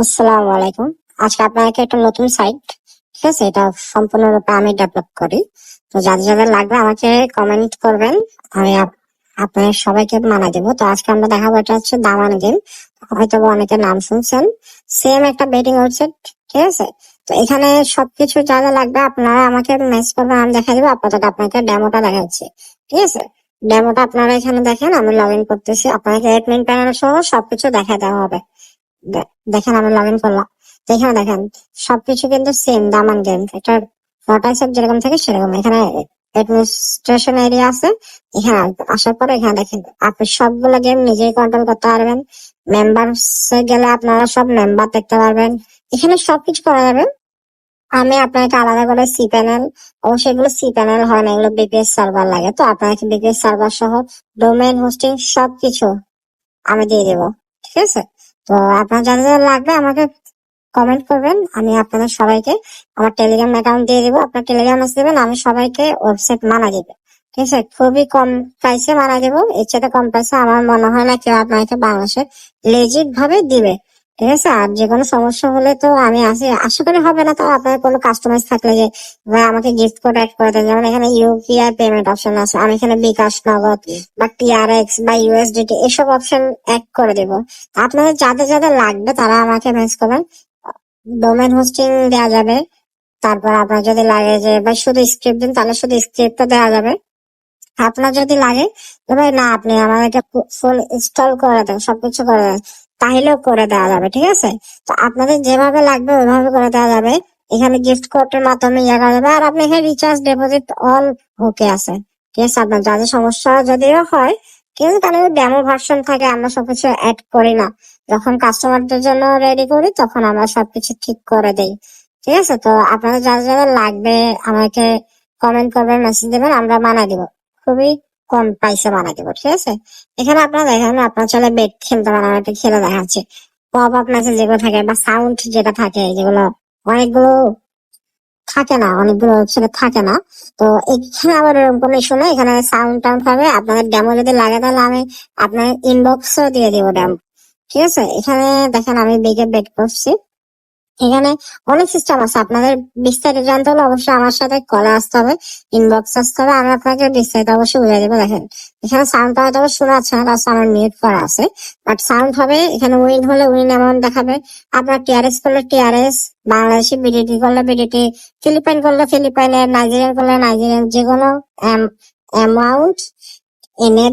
আসসালামু আলাইকুম। আজকে আপনাকে একটা নতুন সাইট ঠিক আছে? এটা সম্পূর্ণরূপে আমি ডেভেলপ করি। তো যাদের যাদের লাগবে আমাকে কমেন্ট করবেন, আমি আপ- আপনাদের সবাইকে মানা দেবো। তো আজকে আমরা দেখাবো এটা হচ্ছে দামান গেম হয়তো অনেকে নাম শুনছেন। সেম একটা বেটিং ওয়েবসাইট ঠিক আছে? তো এখানে সবকিছু যা যা লাগবে আপনারা আমাকে মেসেজ করবেন, আমি দেখা দেবো। আপাতত আপনাকে ডেমোটা দেখাচ্ছি, ঠিক আছে? ডেমোটা আপনারা এখানে দেখেন, আমি লগ ইন করতেছি। আপনাকে অ্যাডমিন প্যানেল সহ সবকিছু দেখা দেওয়া হবে। দেখেন আমি লগ ইন করলাম এখানে দেখেন, সবকিছু কিন্তু সেম দামান গেম এটা ফটোসেপ যেরকম থাকে সেরকম। এখানে অ্যাডমিনিস্ট্রেশন এরিয়া আছে। এখানে। আসার পরে এখানে দেখেন, আপনি সবগুলো গেম নিজেই কন্ট্রোল করতে পারবেন। মেম্বারস গেলে আপনারা সব মেম্বার দেখতে পারবেন। এখানে সবকিছু করা যাবে। আমি আপনাকে আলাদা করে সি প্যানেল অবশ্যই এগুলো সি প্যানেল হয় না, এগুলো বিপিএস সার্ভার লাগে। তো আপনাকে বিপিএস সার্ভার সহ ডোমেন হোস্টিং সবকিছু আমি দিয়ে দেবো। ঠিক আছে? তো আপনার যারা যারা লাগবে আমাকে কমেন্ট করবেন, আমি আপনাদের সবাইকে আমার টেলিগ্রাম অ্যাকাউন্ট দিয়ে দেবো। আপনার টেলিগ্রাম মেসেজ দেবেন, আমি সবাইকে ওয়েবসাইট মানা দেবে। ঠিক আছে? খুবই কম প্রাইসে মানা দেবো। এর চেয়ে কম প্রাইসে আমার মনে হয় না কেউ আপনাকে বাংলাদেশে লেজিট ভাবে দিবে। ঠিক আছে? আর যে কোনো সমস্যা হলে তো আমি আসি। আশা করি হবে না তো আপনার কোনো কাস্টমাইজ থাকলে যে ভাই আমাকে গিফট কোড অ্যাড করে দেন। যেমন এখানে ইউপিআই পেমেন্ট অপশন আছে, আমি এখানে বিকাশ, নগদ বা টিআরএক্স বা ইউএসডিটি এসব অপশন অ্যাড করে দেবো। আপনাদের যাদের যাদের লাগবে তারা আমাকে মেসেজ করবেন। ডোমেন হোস্টিং দেওয়া যাবে। তারপর আপনার যদি লাগে যে ভাই শুধু স্ক্রিপ্ট দিন, তাহলে শুধু স্ক্রিপ্টও দেওয়া যাবে। আপনার যদি লাগে ভাই না, আপনি আমাদেরকে ফুল ইনস্টল করে দেন, সবকিছু করে দেন। তাহলেও করে দেওয়া যাবে, ঠিক আছে? তো আপনাদের যেভাবে লাগবে ওইভাবে করে দেওয়া যাবে। এখানে গিফট কোডের মাধ্যমে ইয়ে করা যাবে। আর আপনি এখানে রিচার্জ ডিপোজিট অল ওকে আছে। ঠিক আছে? আপনার যাদের সমস্যা যদিও হয়, কিন্তু তাহলে ডেমো ভার্সন থাকে, আমরা সবকিছু অ্যাড করি না। যখন কাস্টমারদের জন্য রেডি করি, তখন আমরা সবকিছু ঠিক করে দেই। ঠিক আছে? তো আপনাদের যারা যারা লাগবে, আমাকে কমেন্ট করবেন মেসেজ দেবেন, আমরা মানা দিব। খুবই কম প্রাইসে মানা দিব ঠিক আছে? এখানে আপনারা দেখেন আপনার চলে বেড খেলতে পারেন একটা খেলে দেখাচ্ছে। পপ আপ মেসেজ যেগুলো থাকে বা সাউন্ড যেটা থাকে, যেগুলো অনেকগুলো থাকে না, অনেকগুলো ওয়েবসাইটে থাকে না। তো এখানে আবার এরকম কোনো ইস্যু নেই, এখানে সাউন্ড টাউন্ড হবে আপনাদের ডেমো যদি লাগে তাহলে আমি আপনার ইনবক্সও দিয়ে দিব ডেমো ঠিক আছে? এখানে দেখেন আমি বিগে বেট করছি। এখানে অনেক সিস্টেম আছে। আপনাদের বিস্তারিত জানতে হলে অবশ্যই আমার সাথে কলে আসতে হবে ইনবক্স আসতে হবে আমি আপনাকে বিস্তারিত অবশ্যই বুঝিয়ে দেবো। দেখেন, এখানে সাউন্ডটা হয়তো শোনা যাচ্ছে না তার মিউট করা আছে। বাট সাউন্ড হবে, এখানে উইন হলে উইন অ্যামাউন্ট দেখাবে। আপনার টিআরএস করলে টিআরএস বাংলাদেশি বিডিটি করলে বিডিটি ফিলিপাইন করলে ফিলিপাইনের নাইজেরিয়ান করলে নাইজেরিয়ান যে কোনো অ্যামাউন্ট এনে